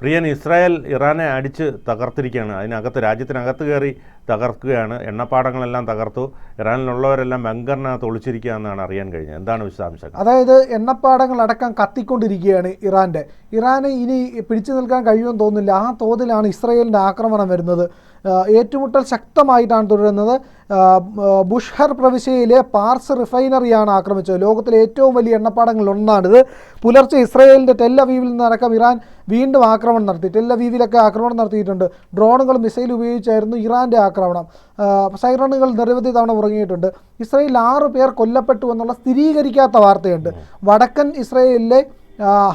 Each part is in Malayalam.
പ്രിയൻ ഇസ്രായേൽ ഇറാനെ അടിച്ച് തകർത്തിരിക്കുകയാണ്. അതിനകത്ത് രാജ്യത്തിനകത്ത് കയറി തകർക്കുകയാണ്. എണ്ണപ്പാടങ്ങളെല്ലാം തകർത്തു. ഇറാനിലുള്ളവരെല്ലാം ബങ്കറിനകത്ത് ഒളിച്ചിരിക്കുക എന്നാണ് അറിയാൻ കഴിഞ്ഞത്. എന്താണ് വിശദാംശങ്ങൾ? അതായത് എണ്ണപ്പാടങ്ങളടക്കം കത്തിക്കൊണ്ടിരിക്കുകയാണ് ഇറാന്റെ ഇറാന് ഇനി പിടിച്ചു നിൽക്കാൻ കഴിയുമെന്ന് തോന്നുന്നില്ല. ആ തോതിലാണ് ഇസ്രയേലിന്റെ ആക്രമണം വരുന്നത്. ഏറ്റുമുട്ടൽ ശക്തമായിട്ടാണ് തുടരുന്നത്. ബുഷ്ഹർ പ്രവിശ്യയിലെ പാർസ് റിഫൈനറിയാണ് ആക്രമിച്ചത്. ലോകത്തിലെ ഏറ്റവും വലിയ എണ്ണപ്പാടങ്ങളിൽ ഒന്നാണിത് പുലർച്ചെ ഇസ്രയേലിന്റെ ടെല്ലവീവിൽ നിന്നടക്കം ഇറാൻ വീണ്ടും ആക്രമണം നടത്തി. ടെല്ലവീവിലൊക്കെ ആക്രമണം നടത്തിയിട്ടുണ്ട്. ഡ്രോണുകൾ മിസൈൽ ഉപയോഗിച്ചായിരുന്നു ഇറാന്റെ ആക്രമണം. സൈറണുകൾ നിരവധി തവണ ഉറങ്ങിയിട്ടുണ്ട്. ഇസ്രയേലിൽ ആറ് പേർ കൊല്ലപ്പെട്ടു എന്നുള്ള സ്ഥിരീകരിക്കാത്ത വാർത്തയുണ്ട്. വടക്കൻ ഇസ്രയേലിലെ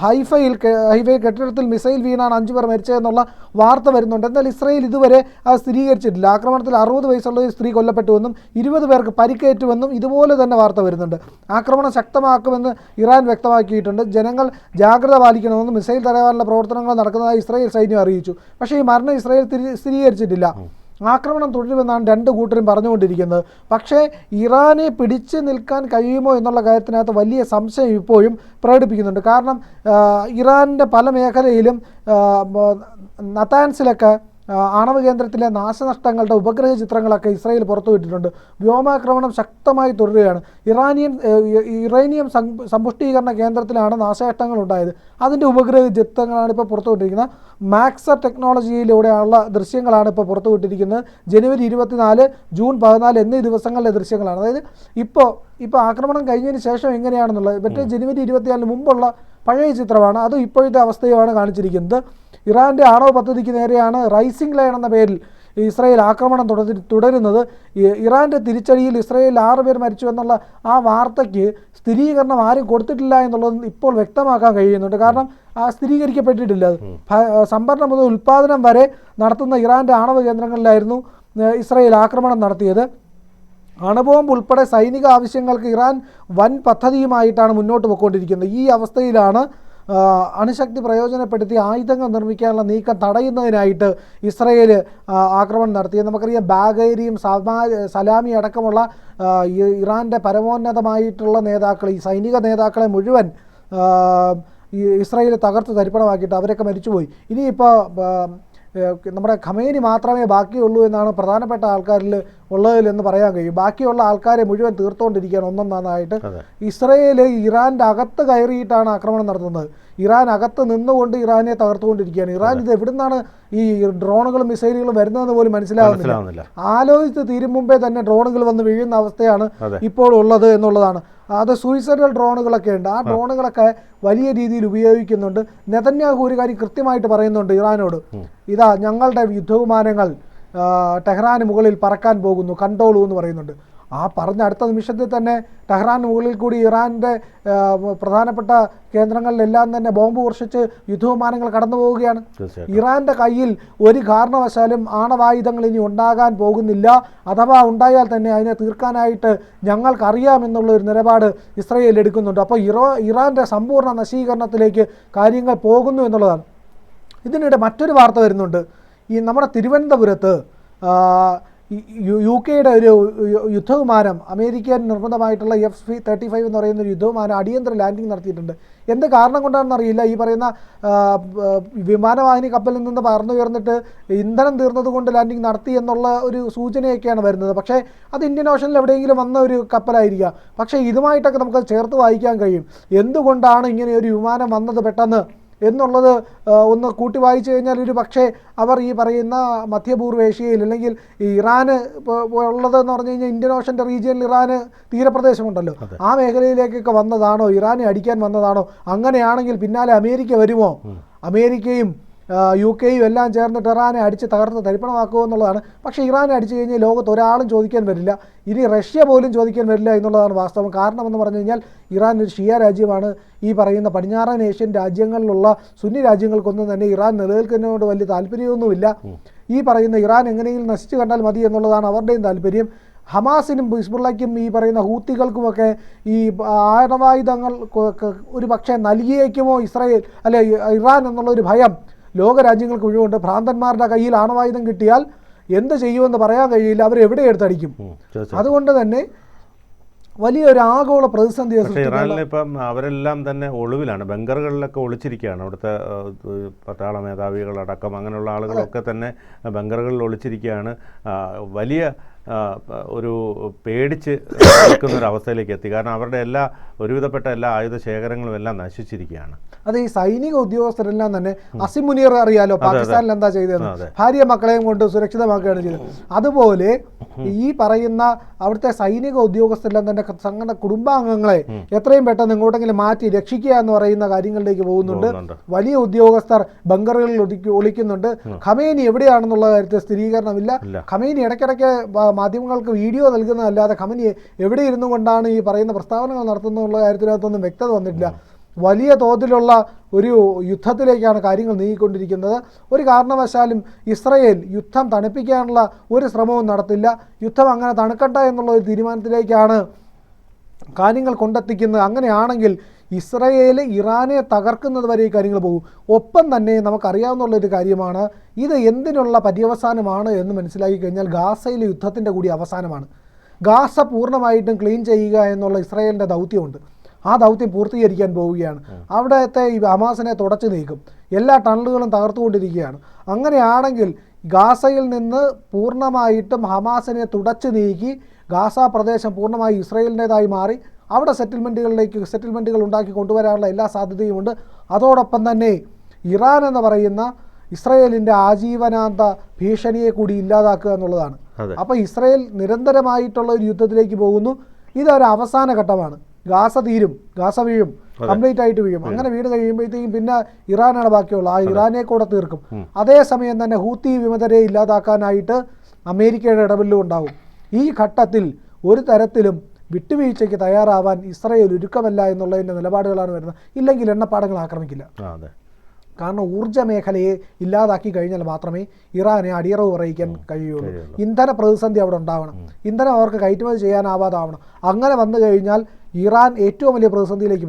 ഹൈഫയിൽ ഹൈഫൈ കെട്ടിടത്തിൽ മിസൈൽ വീണാണ് അഞ്ചു പേർ മരിച്ചതെന്നുള്ള വാർത്ത വരുന്നുണ്ട്. എന്നാൽ ഇസ്രയേൽ ഇതുവരെ സ്ഥിരീകരിച്ചിട്ടില്ല. ആക്രമണത്തിൽ അറുപത് വയസ്സുള്ള ഒരു സ്ത്രീ കൊല്ലപ്പെട്ടുവെന്നും ഇരുപത് പേർക്ക് പരിക്കേറ്റുവെന്നും ഇതുപോലെ തന്നെ വാർത്ത വരുന്നുണ്ട്. ആക്രമണം ശക്തമാക്കുമെന്ന് ഇറാൻ വ്യക്തമാക്കിയിട്ടുണ്ട്. ജനങ്ങൾ ജാഗ്രത പാലിക്കണമെന്നും മിസൈൽ തടയാനുള്ള പ്രവർത്തനങ്ങൾ നടക്കുന്നതായി ഇസ്രയേൽ സൈന്യം അറിയിച്ചു. പക്ഷേ ഈ മരണം ഇസ്രയേൽ സ്ഥിരീകരിച്ചിട്ടില്ല. ആക്രമണം തുടരുമെന്നാണ് രണ്ട് കൂട്ടരും പറഞ്ഞുകൊണ്ടിരിക്കുന്നത്. പക്ഷേ ഇറാനെ പിടിച്ചു നിൽക്കാൻ കഴിയുമോ എന്നുള്ള കാര്യത്തിനകത്ത് വലിയ സംശയം ഇപ്പോഴും പ്രകടിപ്പിക്കുന്നുണ്ട്. കാരണം ഇറാന്റെ പല മേഖലയിലും നത്താൻസിലൊക്കെ ആണവ കേന്ദ്രത്തിലെ നാശനഷ്ടങ്ങളുടെ ഉപഗ്രഹ ചിത്രങ്ങളൊക്കെ ഇസ്രായേൽ പുറത്തുവിട്ടിട്ടുണ്ട്. വ്യോമാക്രമണം ശക്തമായി തുടരുകയാണ്. ഇറാനിയൻ ഇറാനിയം സമ്പുഷ്ടീകരണ കേന്ദ്രത്തിലാണ് നാശനഷ്ടങ്ങൾ ഉണ്ടായത്. അതിന്റെ ഉപഗ്രഹ ചിത്രങ്ങളാണ് ഇപ്പോൾ പുറത്തുവിട്ടിരിക്കുന്നത്. മാക്സ ടെക്നോളജിയിലൂടെയുള്ള ദൃശ്യങ്ങളാണ് ഇപ്പോൾ പുറത്തുവിട്ടിരിക്കുന്നത്. ജനുവരി ഇരുപത്തിനാല് ജൂൺ പതിനാല് എന്നീ ദിവസങ്ങളിലെ ദൃശ്യങ്ങളാണ്. അതായത് ഇപ്പോൾ ഇപ്പോൾ ആക്രമണം കഴിഞ്ഞതിന് ശേഷം എങ്ങനെയാണെന്നുള്ളത്. മറ്റേ ജനുവരി ഇരുപത്തിനാലിന് മുമ്പുള്ള പഴയ ചിത്രമാണ്. അത് ഇപ്പോഴത്തെ അവസ്ഥയുമാണ് കാണിച്ചിരിക്കുന്നത്. ഇറാന്റെ ആണവ പദ്ധതിക്ക് നേരെയാണ് റൈസിംഗ് ലൈൻ എന്ന പേരിൽ ഇസ്രായേൽ ആക്രമണം തുടർ തുടരുന്നത്. ഇറാന്റെ തിരിച്ചടിയിൽ ഇസ്രായേൽ ആറ് പേർ മരിച്ചു എന്നുള്ള ആ വാർത്തയ്ക്ക് സ്ഥിരീകരണം ആരും കൊടുത്തിട്ടില്ല എന്നുള്ളത് ഇപ്പോൾ വ്യക്തമാക്കാൻ കഴിയുന്നുണ്ട്. കാരണം ആ സ്ഥിരീകരിക്കപ്പെട്ടിട്ടില്ല അത്. സംഭരണം മുതൽ ഉൽപ്പാദനം വരെ നടത്തുന്ന ഇറാന്റെ ആണവ കേന്ദ്രങ്ങളിലായിരുന്നു ഇസ്രായേൽ ആക്രമണം നടത്തിയത്. അണുബോംബ് ഉൾപ്പെടെ സൈനിക ആവശ്യങ്ങൾക്ക് ഇറാൻ വൻ പദ്ധതിയുമായിട്ടാണ് മുന്നോട്ട് പോയിക്കൊണ്ടിരിക്കുന്നത്. ഈ അവസ്ഥയിലാണ് അണുശക്തി പ്രയോജനപ്പെടുത്തി ആയുധങ്ങൾ നിർമ്മിക്കാനുള്ള നീക്കം തടയുന്നതിനായിട്ട് ഇസ്രയേൽ ആക്രമണം നടത്തിയത് നമുക്കറിയാം ബാഗേരിയും സമാ സലാമി അടക്കമുള്ള ഇറാന്റെ പരമോന്നതമായിട്ടുള്ള നേതാക്കൾ ഈ സൈനിക നേതാക്കളെ മുഴുവൻ ഇസ്രയേൽ തകർത്ത് തരിപ്പണമാക്കിയിട്ട് അവരൊക്കെ മരിച്ചുപോയി. ഇനിയിപ്പോൾ നമ്മുടെ ഖമേനി മാത്രമേ ബാക്കിയുള്ളൂ എന്നാണ് പ്രധാനപ്പെട്ട ആൾക്കാരിൽ ഉള്ളതിൽ എന്ന് പറയാൻ കഴിയും. ബാക്കിയുള്ള ആൾക്കാരെ മുഴുവൻ തീർത്തുകൊണ്ടിരിക്കുകയാണ് ഒന്നൊന്നായിട്ട്. ഇസ്രയേൽ ഇറാന്റെ അകത്ത് കയറിയിട്ടാണ് ആക്രമണം നടത്തുന്നത്. ഇറാൻ അകത്ത് നിന്നുകൊണ്ട് ഇറാനെ തകർത്തുകൊണ്ടിരിക്കുകയാണ്. ഇറാൻ ഇത് എവിടുന്നാണ് ഈ ഡ്രോണുകളും മിസൈലുകളും വരുന്നതെന്ന് പോലും മനസ്സിലാവുന്നില്ല. ആലോചിച്ച് തീരും മുമ്പേ തന്നെ ഡ്രോണുകൾ വന്ന് വീഴുന്ന അവസ്ഥയാണ്. ഇപ്പോൾ ഉള്ളത് എന്നുള്ളതാണ്. അത് സൂയിസൈഡൽ ഡ്രോണുകളൊക്കെ ഉണ്ട്. ആ ഡ്രോണുകളൊക്കെ വലിയ രീതിയിൽ ഉപയോഗിക്കുന്നുണ്ട്. നെതന്യാഹു ഒരു കാര്യം കൃത്യമായിട്ട് പറയുന്നുണ്ട് ഇറാനോട്. ഇതാ ഞങ്ങളുടെ യുദ്ധവിമാനങ്ങൾ ടെഹ്റാന് മുകളിൽ പറക്കാൻ പോകുന്നു കണ്ടോളൂ എന്ന് പറയുന്നുണ്ട്. ആ പറഞ്ഞ അടുത്ത നിമിഷത്തിൽ തന്നെ ടെഹ്റാൻ മുകളിൽ കൂടി ഇറാന്റെ പ്രധാനപ്പെട്ട കേന്ദ്രങ്ങളിലെല്ലാം തന്നെ ബോംബ് വർഷിച്ച് യുദ്ധവിമാനങ്ങൾ കടന്നു പോവുകയാണ്. ഇറാന്റെ കയ്യിൽ ഒരു കാരണവശാലും ആണവായുധങ്ങൾ ഇനി ഉണ്ടാകാൻ പോകുന്നില്ല. അഥവാ ഉണ്ടായാൽ തന്നെ അതിനെ തീർക്കാനായിട്ട് ഞങ്ങൾക്കറിയാമെന്നുള്ള ഒരു നിലപാട് ഇസ്രയേൽ എടുക്കുന്നുണ്ട്. അപ്പോൾ ഇറോ ഇറാന്റെ സമ്പൂർണ നശീകരണത്തിലേക്ക് കാര്യങ്ങൾ പോകുന്നു എന്നുള്ളതാണ്. ഇതിനിടെ മറ്റൊരു വാർത്ത വരുന്നുണ്ട്. ഈ നമ്മുടെ തിരുവനന്തപുരത്ത് യു- കെയുടെ ഒരു യുദ്ധവിമാനം അമേരിക്കൻ നിർമ്മിതമായിട്ടുള്ള എഫ് ഫി തേർട്ടി ഫൈവ് എന്ന് പറയുന്ന ഒരു യുദ്ധവിമാനം അടിയന്തര ലാൻഡിംഗ് നടത്തിയിട്ടുണ്ട്. എന്ത് കാരണം കൊണ്ടാണെന്ന് അറിയില്ല. ഈ പറയുന്ന വിമാനവാഹിനി കപ്പലിൽ നിന്ന് പറന്നുയർന്നിട്ട് ഇന്ധനം തീർന്നതുകൊണ്ട് ലാൻഡിംഗ് നടത്തി എന്നുള്ള ഒരു സൂചനയൊക്കെയാണ് വരുന്നത്. പക്ഷേ അത് ഇന്ത്യൻ ഓഷനിൽ എവിടെയെങ്കിലും വന്ന ഒരു കപ്പലായിരിക്കാം. പക്ഷേ ഇതുമായിട്ടൊക്കെ നമുക്ക് ചേർത്ത് വായിക്കാൻ കഴിയും. എന്തുകൊണ്ടാണ് ഇങ്ങനെ ഒരു വിമാനം വന്നത് പെട്ടെന്ന്? എന്നുള്ളത് ഒന്ന് കൂട്ടി വായിച്ചു കഴിഞ്ഞാൽ ഒരു പക്ഷേ അവർ ഈ പറയുന്ന മധ്യപൂർവേഷ്യയിൽ അല്ലെങ്കിൽ ഈ ഇറാന് ഇപ്പോൾ ഉള്ളതെന്ന് പറഞ്ഞു കഴിഞ്ഞാൽ ഇന്ത്യൻ ഓഷന്റെ റീജിയനിൽ ഇറാന് തീരപ്രദേശമുണ്ടല്ലോ. ആ മേഖലയിലേക്കൊക്കെ വന്നതാണോ? ഇറാനെ അടിക്കാൻ വന്നതാണോ? അങ്ങനെയാണെങ്കിൽ പിന്നാലെ അമേരിക്ക വരുമോ? അമേരിക്കയും യു കെയും എല്ലാം ചേർന്നിട്ട് ഇറാനെ അടിച്ച് തകർത്ത് തരിപ്പണമാക്കുക എന്നുള്ളതാണ്. പക്ഷേ ഇറാനെ അടിച്ചു കഴിഞ്ഞാൽ ലോകത്ത് ഒരാളും ചോദിക്കാൻ വരില്ല. ഇനി റഷ്യ പോലും ചോദിക്കാൻ വരില്ല എന്നുള്ളതാണ് വാസ്തവം. കാരണമെന്ന് പറഞ്ഞു കഴിഞ്ഞാൽ ഇറാൻ ഒരു ഷിയ രാജ്യമാണ്. ഈ പറയുന്ന പടിഞ്ഞാറൻ ഏഷ്യൻ രാജ്യങ്ങളിലുള്ള സുന്നി രാജ്യങ്ങൾക്കൊന്നും തന്നെ ഇറാൻ നിലനിൽക്കുന്നതിനോട് വലിയ താല്പര്യമൊന്നുമില്ല. ഈ പറയുന്ന ഇറാൻ എങ്ങനെയെങ്കിലും നശിച്ചു കണ്ടാൽ മതി എന്നുള്ളതാണ് അവരുടെയും താല്പര്യം. ഹമാസിനും ഹിസ്ബുള്ളയ്ക്കും ഈ പറയുന്ന ഹൂത്തികൾക്കുമൊക്കെ ഈ ആണവായുധങ്ങൾ ഒരു പക്ഷേ നൽകിയേക്കുമോ ഇസ്രായേൽ അല്ലെ ഇറാൻ എന്നുള്ള ഒരു ഭയം? ലോക ഒഴിവുണ്ട്. ഭ്രാന്തന്മാരുടെ കയ്യിൽ ആണവായുധം കിട്ടിയാൽ എന്ത് ചെയ്യുമെന്ന് പറയാൻ കഴിയില്ല. അവർ എവിടെ എടുത്തടിക്കും? അതുകൊണ്ട് തന്നെ വലിയൊരു ആഗോള പ്രതിസന്ധി ഇറാനിൽ ഇപ്പം അവരെല്ലാം തന്നെ ഒളിവിലാണ്. ബങ്കറുകളിലൊക്കെ ഒളിച്ചിരിക്കുകയാണ്. അവിടുത്തെ പട്ടാള മേധാവികളടക്കം അങ്ങനെയുള്ള ആളുകളൊക്കെ തന്നെ ബങ്കറുകളിൽ ഒളിച്ചിരിക്കുകയാണ്. വലിയ ഒരു പേടിച്ച് നിൽക്കുന്ന ഒരു അവസ്ഥയിലേക്ക് എത്തി. കാരണം അവരുടെ എല്ലാ ഒരുവിധപ്പെട്ട എല്ലാ ആയുധ ശേഖരങ്ങളും എല്ലാം നശിച്ചിരിക്കുകയാണ്. അത് ഈ സൈനിക ഉദ്യോഗസ്ഥരെല്ലാം തന്നെ അസിം മുനീർ അറിയാലോ? പാകിസ്ഥാനിൽ എന്താ ചെയ്തതെന്ന്? ഭാര്യ മക്കളെയും കൊണ്ട് സുരക്ഷിതമാക്കുകയാണ് ചെയ്തത്. അതുപോലെ ഈ പറയുന്ന അവിടുത്തെ സൈനിക ഉദ്യോഗസ്ഥരെല്ലാം തന്നെ സംഘടന കുടുംബാംഗങ്ങളെ എത്രയും പെട്ടെന്ന് ഇങ്ങോട്ടെങ്കിലും മാറ്റി രക്ഷിക്കുക എന്ന് പറയുന്ന കാര്യങ്ങളിലേക്ക് പോകുന്നുണ്ട്. വലിയ ഉദ്യോഗസ്ഥർ ബങ്കറുകളിൽ ഒളിക്കുന്നുണ്ട്. ഖമേനി എവിടെയാണെന്നുള്ള കാര്യത്തിൽ സ്ഥിരീകരണമില്ല. ഖമേനി ഇടയ്ക്കിടയ്ക്ക് മാധ്യമങ്ങൾക്ക് വീഡിയോ നൽകുന്നതല്ലാതെ കമ്പനി എവിടെ ഇരുന്നു കൊണ്ടാണ് ഈ പറയുന്ന പ്രസ്താവനകൾ നടത്തുന്നുള്ള കാര്യത്തിനകത്തൊന്നും വ്യക്തത വന്നിട്ടില്ല. വലിയ തോതിലുള്ള ഒരു യുദ്ധത്തിലേക്കാണ് കാര്യങ്ങൾ നീങ്ങിക്കൊണ്ടിരിക്കുന്നത്. ഒരു കാരണവശാലും ഇസ്രയേൽ യുദ്ധം തണുപ്പിക്കാനുള്ള ഒരു ശ്രമവും നടത്തില്ല. യുദ്ധം അങ്ങനെ തണുക്കണ്ട എന്നുള്ള ഒരു തീരുമാനത്തിലേക്കാണ് കാര്യങ്ങൾ കൊണ്ടെത്തിക്കുന്നത്. അങ്ങനെയാണെങ്കിൽ ഇസ്രയേൽ ഇറാനെ തകർക്കുന്നത് വരെ ഈ കാര്യങ്ങൾ പോകും. ഒപ്പം തന്നെ നമുക്കറിയാവുന്നുള്ളൊരു ഒരു കാര്യമാണ് ഇത് എന്തിനുള്ള പര്യവസാനമാണ് എന്ന് മനസ്സിലാക്കി കഴിഞ്ഞാൽ ഗാസയിലെ യുദ്ധത്തിന്റെ കൂടി അവസാനമാണ്. ഗാസ പൂർണമായിട്ടും ക്ലീൻ ചെയ്യുക എന്നുള്ള ഇസ്രയേലിന്റെ ദൗത്യമുണ്ട്. ആ ദൗത്യം പൂർത്തീകരിക്കാൻ പോവുകയാണ്. അവിടത്തെ ഈ ഹമാസിനെ തുടച്ചു നീക്കും. എല്ലാ ടണലുകളും തകർത്തുകൊണ്ടിരിക്കുകയാണ്. അങ്ങനെയാണെങ്കിൽ ഗാസയിൽ നിന്ന് പൂർണമായിട്ടും ഹമാസിനെ തുടച്ചു നീക്കി ഗാസ പ്രദേശം പൂർണമായി ഇസ്രയേലിന്റേതായി മാറി അവിടെ സെറ്റിൽമെന്റുകളിലേക്ക് സെറ്റിൽമെന്റുകൾ ഉണ്ടാക്കി കൊണ്ടുവരാനുള്ള എല്ലാ സാധ്യതയുമുണ്ട്. അതോടൊപ്പം തന്നെ ഇറാൻ എന്ന് പറയുന്ന ഇസ്രയേലിന്റെ ആജീവനാന്ത ഭീഷണിയെ കൂടി ഇല്ലാതാക്കുക എന്നുള്ളതാണ്. അപ്പോൾ ഇസ്രയേൽ നിരന്തരമായിട്ടുള്ള ഒരു യുദ്ധത്തിലേക്ക് പോകുന്നു. ഇതൊരു അവസാന ഘട്ടമാണ്. ഗാസ തീരും ഗാസ വീഴും കംപ്ലീറ്റ് ആയിട്ട് വീഴും. അങ്ങനെ വീട് കഴിയുമ്പോഴത്തേക്കും പിന്നെ ഇറാനാണ് ബാക്കിയുള്ളത്. ആ ഇറാനെ കൂടെ തീർക്കും. അതേസമയം തന്നെ ഹൂത്തി വിമതരെ ഇല്ലാതാക്കാനായിട്ട് അമേരിക്കയുടെ ഇടപെല്ലും ഉണ്ടാവും ഈ ഘട്ടത്തിൽ ഒരു തരത്തിലും വിട്ടുവീഴ്ചയ്ക്ക് തയ്യാറാവാൻ ഇസ്രയേൽ ഒരുക്കമല്ല എന്നുള്ളതിന്റെ നിലപാടുകളാണ് വരുന്നത്. ഇല്ലെങ്കിൽ എണ്ണപ്പാടങ്ങൾ ആക്രമിക്കില്ല. കാരണം ഊർജ മേഖലയെ ഇല്ലാതാക്കി കഴിഞ്ഞാൽ മാത്രമേ ഇറാനെ അടിയറവ് പറയിക്കാൻ കഴിയുള്ളൂ. ഇന്ധന പ്രതിസന്ധി അവിടെ ഉണ്ടാവണം. ഇന്ധനം അവർക്ക് കയറ്റുമതി ചെയ്യാനാവാതാവണം. അങ്ങനെ വന്നു കഴിഞ്ഞാൽ ഇറാൻ ഏറ്റവും വലിയ പ്രതിസന്ധിയിലേക്ക്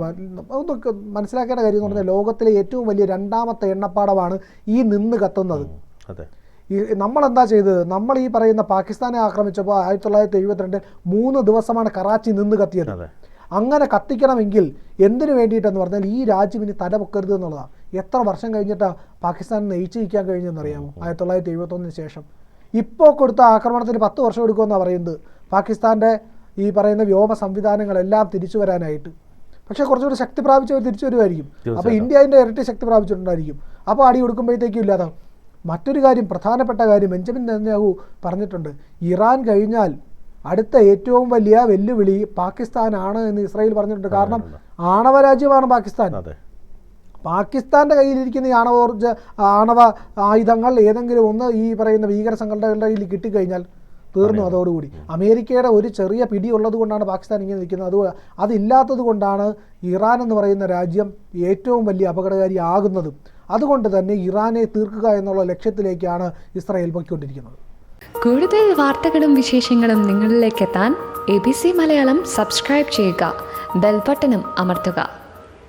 ഒന്ന് മനസ്സിലാക്കേണ്ട കാര്യം എന്ന് പറഞ്ഞാൽ ലോകത്തിലെ ഏറ്റവും വലിയ രണ്ടാമത്തെ എണ്ണപ്പാടമാണ് ഈ നിന്ന് കത്തുന്നത്. അതെ. ഈ നമ്മളെന്താ ചെയ്തത് നമ്മൾ ഈ പറയുന്ന പാകിസ്ഥാനെ ആക്രമിച്ചപ്പോൾ ആയിരത്തി തൊള്ളായിരത്തി എഴുപത്തിരണ്ടിൽ മൂന്ന് ദിവസമാണ് കറാച്ചി നിന്ന് കത്തിയത്. അങ്ങനെ കത്തിക്കണമെങ്കിൽ എന്തിനു വേണ്ടിയിട്ടെന്ന് പറഞ്ഞാൽ ഈ രാജ്യം ഇനി തല പൊക്കരുത് എന്നുള്ളതാണ് എത്ര വർഷം കഴിഞ്ഞിട്ടാണ് പാകിസ്ഥാൻ നയിച്ചിരിക്കാൻ കഴിഞ്ഞതെന്ന് അറിയാമോ ആയിരത്തി തൊള്ളായിരത്തി എഴുപത്തൊന്നിന് ശേഷം. ഇപ്പോൾ കൊടുത്ത ആക്രമണത്തിന് പത്ത് വർഷം എടുക്കുമെന്നാണ് പറയുന്നത്. പാകിസ്ഥാന്റെ ഈ പറയുന്ന വ്യോമ സംവിധാനങ്ങളെല്ലാം തിരിച്ചു വരാനായിട്ട്. പക്ഷേ കുറച്ചുകൂടി ശക്തി പ്രാപിച്ചവർ തിരിച്ചു വരുമായിരിക്കും. അപ്പോൾ ഇന്ത്യ അതിന്റെ ഇരട്ടി ശക്തി പ്രാപിച്ചിട്ടുണ്ടായിരിക്കും. അപ്പോൾ അടി കൊടുക്കുമ്പോഴത്തേക്കും ഇല്ലാതാവും. മറ്റൊരു കാര്യം പ്രധാനപ്പെട്ട കാര്യം ബെഞ്ചമിൻ നെതന്യാഹു പറഞ്ഞിട്ടുണ്ട്. ഇറാൻ കഴിഞ്ഞാൽ അടുത്ത ഏറ്റവും വലിയ വെല്ലുവിളി പാകിസ്ഥാനാണ് എന്ന് ഇസ്രായേൽ പറഞ്ഞിട്ടുണ്ട്. കാരണം ആണവ രാജ്യമാണ് പാകിസ്ഥാൻ. അതെ. പാകിസ്ഥാന്റെ കയ്യിലിരിക്കുന്ന ഈ ആണവോർജ ആണവ ആയുധങ്ങൾ ഏതെങ്കിലും ഒന്ന് ഈ പറയുന്ന ഭീകര സംഘടനകളുടെ കയ്യിൽ കിട്ടിക്കഴിഞ്ഞാൽ തീർന്നു അതോടുകൂടി. അമേരിക്കയുടെ ഒരു ചെറിയ പിടി ഉള്ളത് കൊണ്ടാണ് പാകിസ്ഥാൻ ഇങ്ങനെ നിൽക്കുന്നത്. അത് അതില്ലാത്തത് കൊണ്ടാണ് ഇറാൻ എന്ന് പറയുന്ന രാജ്യം ഏറ്റവും വലിയ അപകടകാരി ആകുന്നതും. അതുകൊണ്ട് തന്നെ ഇറാനെ തീർക്കുക എന്നുള്ള ലക്ഷ്യത്തിലേക്കാണ് ഇസ്രായേൽ പൊയ്ക്കൊണ്ടിരിക്കുന്നത്. കൂടുതൽ വാർത്തകളും വിശേഷങ്ങളും നിങ്ങളിലേക്ക് എത്താൻ A B C Malayalam subscribe ചെയ്യുക. ബെൽബട്ടനും അമർത്തുക.